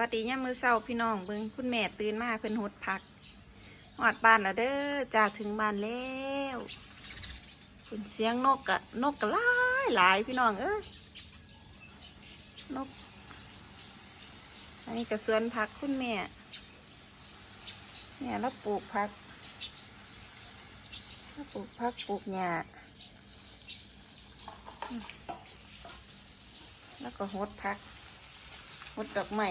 วัสดีย่ามมือเศร้าพี่น้องเบิงคุณแม่ตื่นมาเพิ่นหดผักหอดบ้านแล้วเด้อจ้าถึงบ้านแล้วคุณเสียงนกกะนกกะหลายหลายพี่น้องเอ้ยนก อันนี้กระสวนผักคุณแม่เนี่ยเราปลูกผักเราปลูกผักปลูกหญ้าอืมแล้วก็หดผักหดดอกไม้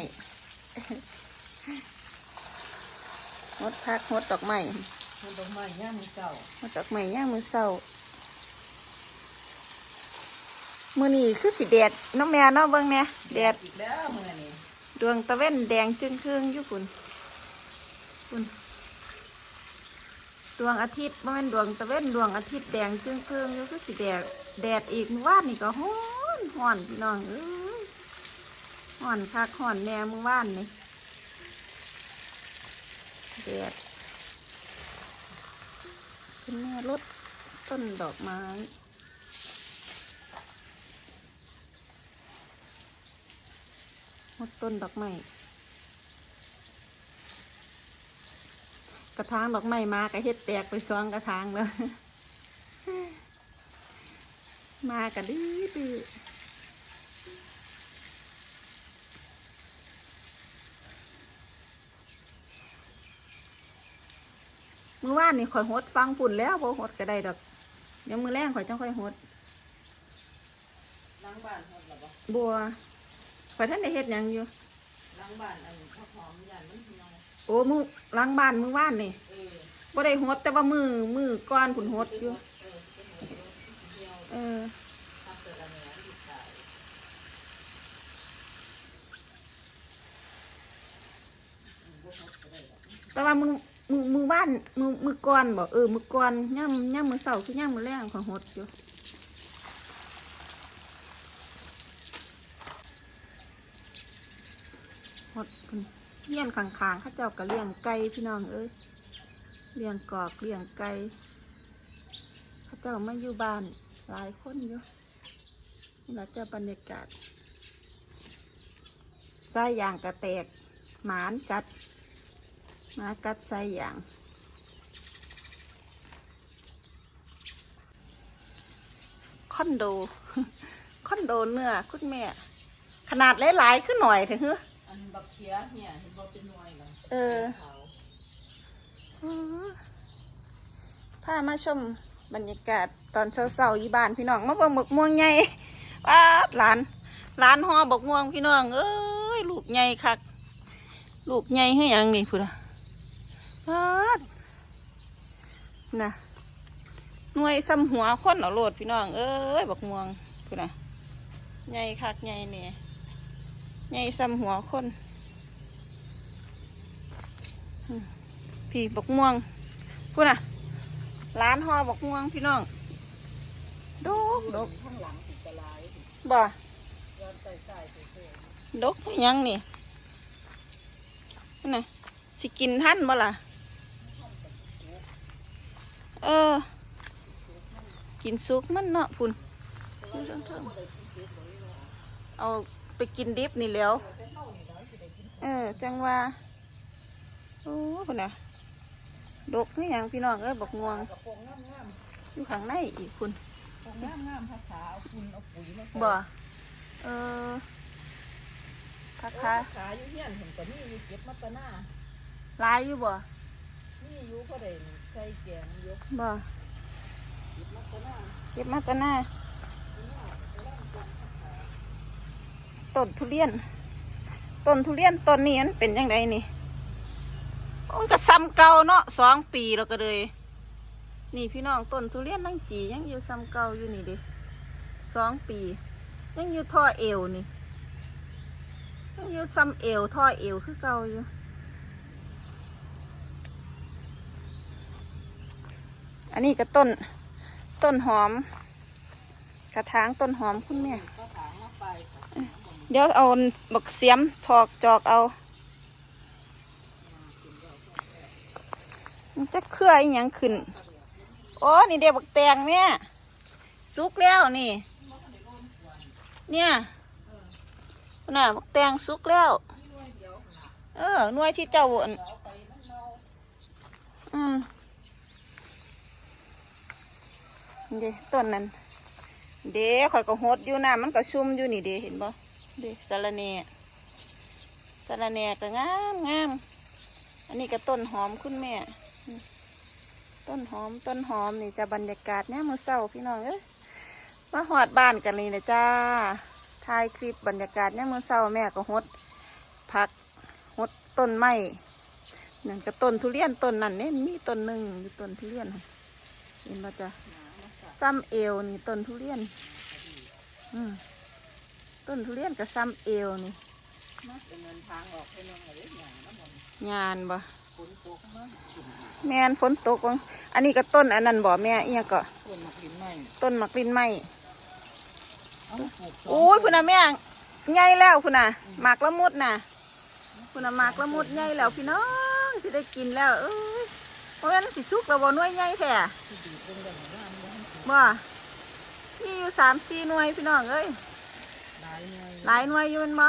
หดพักหดดอกไม้มันดอกไม้ย่ามอเก่าหดดอกไม้ย่างมือเศร้ามือนี้คือสีแดดน้องแม่เนาะเบิ่งเนี่ยแดดอีกแล้วมื่อนี้ดวงตะเว้นแดงจึงครึ่งอยู่คุณคุณดวงอาทิตย์บ่แมันดวงตะเว้นดวงอาทิตย์แดงจึงครึ่งอยู่คือสีแดดแดดอีกเมื่อวานนี่ก็ฮ้อนฮ้อนพี่น้องเอ้ย ฮ้อนคักฮ้อนแน่เมื่อวานนี่แดดคุณแม่ลดต้นดอกไม้ลดต้นดอกไม้กระถางดอกไม้มากระเฮ็ดแตกไปสองกระถางแล้ว มากระดื้อ มือว่านนี่ข่อยหดฟังปุ่นแล้วพอหดก็ได้ดอกเดี๋ยวมือแรงข่อยจังค่อยหดล้างบ้านหมดแล้วบ่บัวข่อยท่านได้เฮ็ดหยังอยู่ล้างบ้านอันข้าวหอมยันมันเหี่ยวโอ้มือล้างบ้านมือว่านนี่เออบ่ได้หดแต่ว่ามือมือก้อนผุนหดอยู่เออเป็นหมดเหี่ยวเออทำเสร็จแล้วเนี่ยที่ขายบ่หมดก็ได้ดอกแต่ว่ามือ มือมือว่านมือมือก้อนบอกเออมือก้อนย่ำย่ำมือเสาคือย่ำมือแรงของหดอยู่หดเลี้ยงขางๆเข้าเจ้าก็เลี้ยงไก่พี่น้องเอ้ยเลี้ยงกอกเลี้ยงไก่ข้าเจ้าไมาอยู่บ้านหลายคนอยู่นี่แหละเจ้าบรรยากาศใจอย่างกระแตกหมานกัด มากัดใส่อย่างคอนโดคอนโดเนื้อคุณแม่ ขนาดหลายๆขึ้นหน่อยเถอะเฮ้ออันบักเขียเนี่ยเห็นบ่เป็นหน่วยแล้วเออขาวพามาชมบรรยากาศตอนเช้าๆยี่บ้านพี่น้องมาเบิ่งบกม่วงใหญ่ป้าดหลานหลานห่อบกม่วงพี่น้อง เอ้ยลูกใหญ่คัก ลูกใหญ่ให้ยังนี่พูดนะป้าด น่ะหน่วยซ้ำหัวคนเอาโลดพี่น้องเอ้ยบกม่วงพูดนะใหญ่คักใหญ่เนี่ยใหญ่ซ้ำหัวคนพี่บกม่วงพูดนะร้านห่อบกม่วงพี่น้องดกดกข้างหลังสิกบ่ย้อนใส่ใส่เท่ดกยังนี่นั่นน่ะสิกินท่านบ่ล่ะ เออ กินซุกมันเนาะพุ่นอยู่เทิงๆเอาไปกินดิบนี่แหล้ว เออ จังว่าโอ้พุ่นน่ะดกนี่ยังพี่น้องเอ้ยบอกงวงกระโปรงงามอยู่ข้างในอีกคุณๆกระโปรงงามๆภาษาเอาคุณเอาปุ๋ยมาใส่บ่ เออพักโอ้คะขาอยู่เฮียนเห็นก็มีอยู่เก็บมาแตะหน้าลายอยู่บ่นี่อยู่ก็ได้ ใส่แกงอยู่บ่เก็บมาตะหน้าตหน้าต้นทุเรียนต้นทุเรียนต้นนี้มันเป็นยังไงนี่มันก็ซ้ำเก่าเนาะสองปีแล้วก็เลย นี่พี่น้องต้นทุเรียนนั่งจียังอยู่ซ้ำเก่าอยู่นี่เดิสองปี ยังอยู่ท่อเอวนี่ยังอยู่ซ้ำเอวท่อเอวคือเก่าอยู่ อันนี้ก็ต้นต้นหอม กระถางต้นหอมคุณแม่เดี๋ยวเอาบักเสียมถอกจอกเอามันจะเคลื่ออีหยังขึ้น โอ้นี่เดี๋ยวบักแตงแม่สุกแล้วนี่ เนี่ยน่ะบักแตงสุกแล้ว เออหน่วยที่เจ้าวนอาไปมัน เน่าอืมเด้ต้นนั้น เด้ข่อยก็หดอยู่น้ำมันก็ชุ่มอยู่นี่เด้เห็นบ่เด้สะระแหน่สะระแหน่ก็งามงามอันนี้ก็ต้นหอมคุณแม่อืมต้นหอมต้นหอมนี่จะบรรยากาศเนี่ยมือเศร้าพี่น้องเอ้ยมาหอดบ้านกันนี่นะจ้าถ่ายคลิปบรรยากาศเนี่ยมือเศร้าแม่ก็หดผักหดต้นไม้นั่นก็ต้นทุเรียนต้นนั่นเนี่ยมีต้นหนึ่งอยู่ต้นทุเรียนเห็นบ่จ้ะหนา ซ้ำเอวนี่ต้นทุเรียน อืมต้นทุเรียนกับซ้ำเอวนี่เป็นเงินทางออกไปเมืองอะไรอย่างนั้นมันงานบ่ฝนตกมากแม่นฝนตกวังอันนี้ก็ต้นอันนั้นบ่แม่เอียก็ต้นมะกรินไหมต้นมักลิ้นไม้โอ้ยพุ่นน่ะแม่ใหญ่แล้วพุ่นน่ะหมากละมุดน่ะพุ่นน่ะหมากละมุดใหญ่แล้วพี่น้องสิได้กินแล้วเอ้ยเพราะงั้นสิสุกแล้วบ่น่วยใหญ่แท้ บบว่ามันยังสิบ่มีอยู่สามสี่หน่วยพี่น้องเอ้ยหลายหน่วยหลายหน่วยอยู่แมันบ่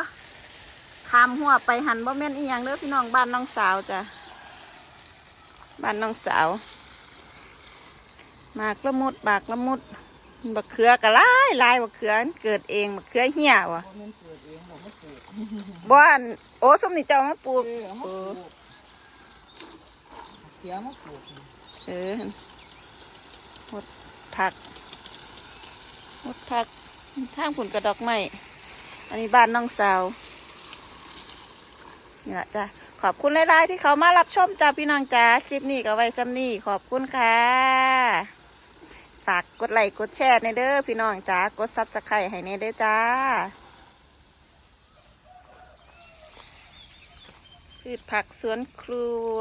ขามหัวไปหันบ่แม่นอีหยังเด้อพี่น้องบ้านน้องสาวจ้ะบ้านน้องสาวหมากละมุดบากละมุดบักเขือก็หลายหลายบักเขือมันเกิดเองบักเขือเหี่ยวะเพราะมันเกิดเองบอกไม่ปลูกบ้านโอ้สมนี่เจ้ามาปลูเอกอเอามาปลูกเสียมาปลูกเออหด ผักหดผักทางผุนกระดอกไม้อันนี้บ้านน้องสาวนี่แหละจ้ะขอบคุณหลายๆที่เขามารับชมจ้าพี่น้องจ้าคลิปนี้ก็ไว้ซ้ำนี่ขอบคุณค่ะฝากกดไลค์กดแชร์ในเด้อพี่น้องจ้ากดซับสไครต์ให้ในเด้อจ้าพืชผักสวนครัว